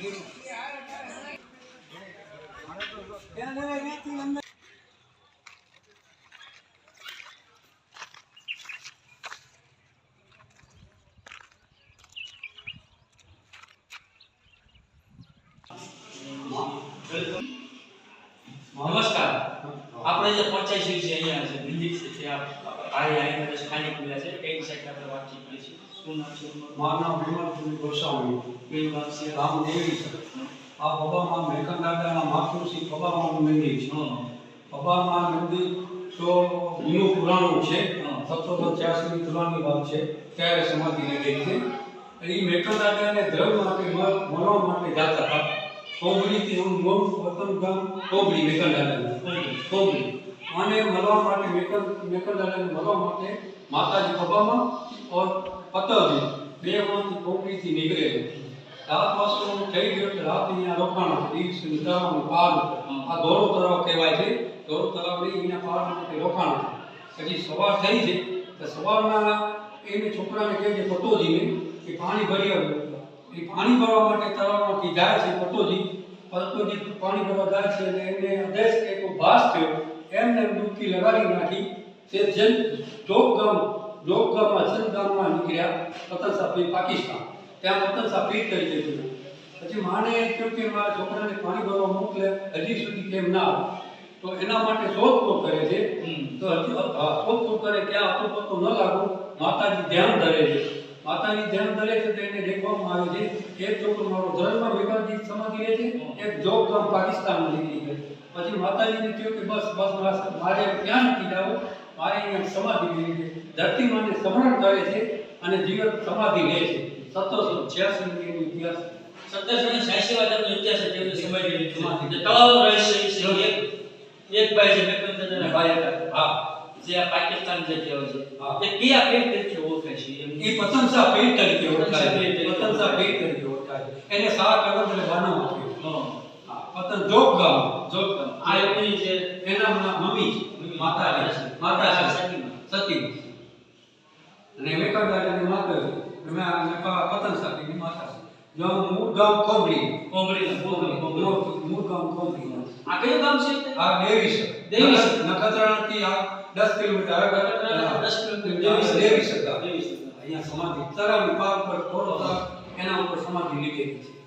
નમસ્કાર આપણે જે પહોંચાઈ છે અહીંયા છે બિલ્ડિંગ છે ત્યાં ભાઈ આવીને સ્થાનિક મળ્યા છે કઈ સાઈડ આપણે વાતચીત કરીશું. શું નામ છે? મારું નામ વિમલચંદ્ર ગોસ્વામી કયું છે? ગામ દેવી છે. આ પબામાં મેકન દાદાના માતૃશ્રી પબામાનું મંદિર છે. હં. પબામાં મંદિર તો જૂનું પુરાણું છે. સત્તરસો છ્યાસીની પુરાણી વાત છે. ત્યારે સમાધિ લીધી છે. એ મેકન દાદાને ધર્મ માટે મળવા માટે જાતા હતા. કોબડીથી હું મોમ વતન ગામ કોબડી મેઘન દાદાનું કોબડી અને મળવા માટે મેકલ મેકલ દાદાને મળવા માટે માતાજી ખભામાં ઓર પતરજી બે માંથી કોપડીથી નીકળે રાત વાસો થઈ ગયો તો રાત અહીંયા રોકાણા દિવસ ઉતારવાનું પાર આ દોરો તળાવ કહેવાય છે. દોરો તળાવ નહીં અહીંયા પાર માટે રોકાણા પછી સવાર થઈ છે. તો સવારના એને છોકરાને કહે છે પટોજીને કે પાણી ભરી આવ્યું એ પાણી ભરવા માટે તળાવમાંથી જાય છે પટોજી પટોજી પાણી ભરવા જાય છે. અને એને આદેશ કે કોઈ ભાસ થયો એમને ડૂબકી લગાડી નાખી. તે જન જોગગામ જોગગામમાં જોગ ગામમાં જન ગામમાં નીકળ્યા વતન સાહેબ પાકિસ્તાન. ત્યાં વતન સાહેબ કરી દીધું. પછી માને કહ્યું કે મારા છોકરાને પાણી ભરવા મોકલે હજી સુધી કેમ ના આવે. તો એના માટે શોધખોળ કરે છે. તો હજી શોધખોળ કરે ત્યાં પતો ન લાગુ. માતાજી ધ્યાન ધરે છે. માતાજી ધ્યાન ધરે છે તો એને દેખવામાં આવે છે એક છોકરો મારો ધર્મમાં વિભાજિત સમાધિ રહે છે એક જોગ ગામ પાકિસ્તાનમાં નીકળી ગયો પછી માતાજીને કહ્યું કે બસ બસ મારે- ક્યાં નથી જવું મારે અહીંયા સમાધિ લેવી છે. ધરતી માને સ્મરણ કરે છે અને જીવન સમાધિ લે છે. સત્તરસો છ્યાસી નો ઇતિહાસ. સત્તરસો ને છ્યાસી ઇતિહાસ છે છે રહસ્ય છે એક ભાઈ છે હા. જે આ પાકિસ્તાન જે કહેવાય છે એ કયા તરીકે છે? એ પતંગસા પેટ તરીકે ઓળખાય છે. પતંગસા પેટ તરીકે ઓળખાય છે. એને સા અલગ એટલે બાનો આપ્યો પતંગ જોગ ગામ જો આ એમની છે એના મમ્મી માતા છે. માતા છે. સતી અને મેકાદાની માતા છે. મેં આ પતંગ સાથેની માતા છે. જો મૂળ ગામ કોમરી કોમરી કોમરી કોમરી મૂળ ગામ કોમરી આ કયું ગામ છે? આ દેવી છે. દેવી નખત્રાણા થી આ 10 કિલોમીટર આગળ. નખત્રાણા દસ કિલોમીટર. દેવી છે. દેવી છે. અહીંયા સમાધિ તરાવની પાર પર થોડો એના ઉપર સમાધિ લીધેલી છે.